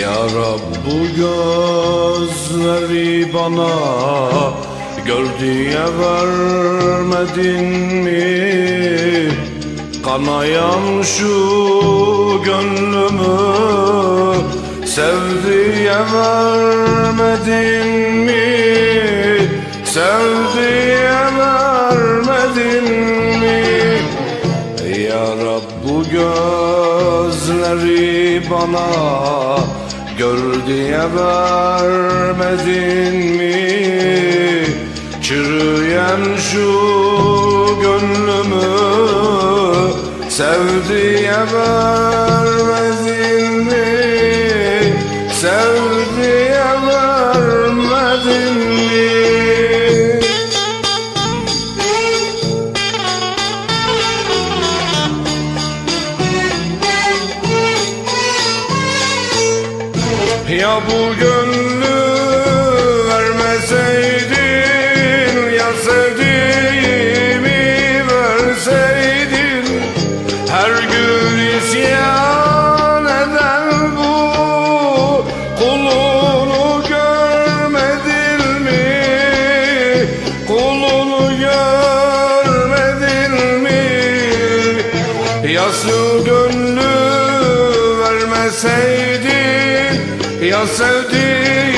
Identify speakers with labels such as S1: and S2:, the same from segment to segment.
S1: Ya Rab bu gözleri bana Gör diye vermedin mi? Kanayan şu gönlümü Sev diye vermedin mi? Sev diye vermedin mi? Ya Rab bu gözleri bana Gör diye vermedin mi? Çürüyen şu gönlümü Sev diye vermedin mi? Sev bu gönlü vermeseydin Ya sevdiğimi verseydin Her gün isyan eden bu Kulunu görmedin mi? Kulunu görmedin mi? Yaslı gönlü vermeseydin Ya sevdiğimi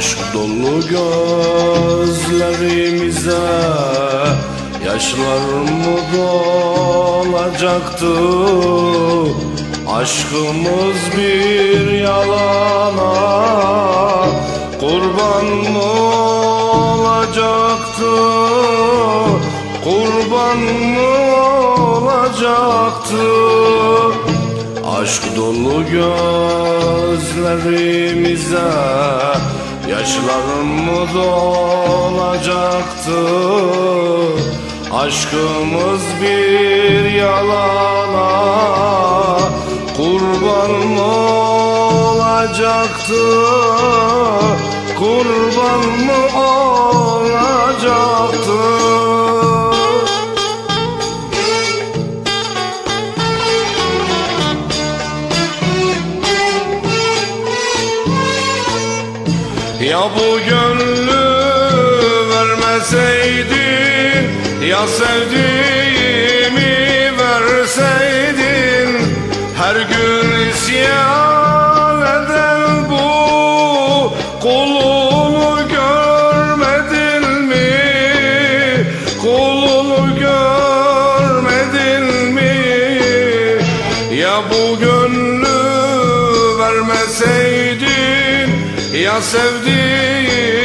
S1: Aşk dolu gözlerimize Yaşlar mı dolacaktı? Aşkımız bir yalana Kurban mı olacaktı? Kurban mı olacaktı? Aşk dolu gözlerimize Yaşlarım mı dolacaktı Aşkımız bir yalana Kurban mı olacaktı? Kurban mı olacaktı Ya bu gönlü vermeseydin Ya sevdiğimi verseydin Her gün isyan eden bu Kulunu görmedin mi? Kulunu görmedin mi? Ya bu gönlü Ya sevdiğimi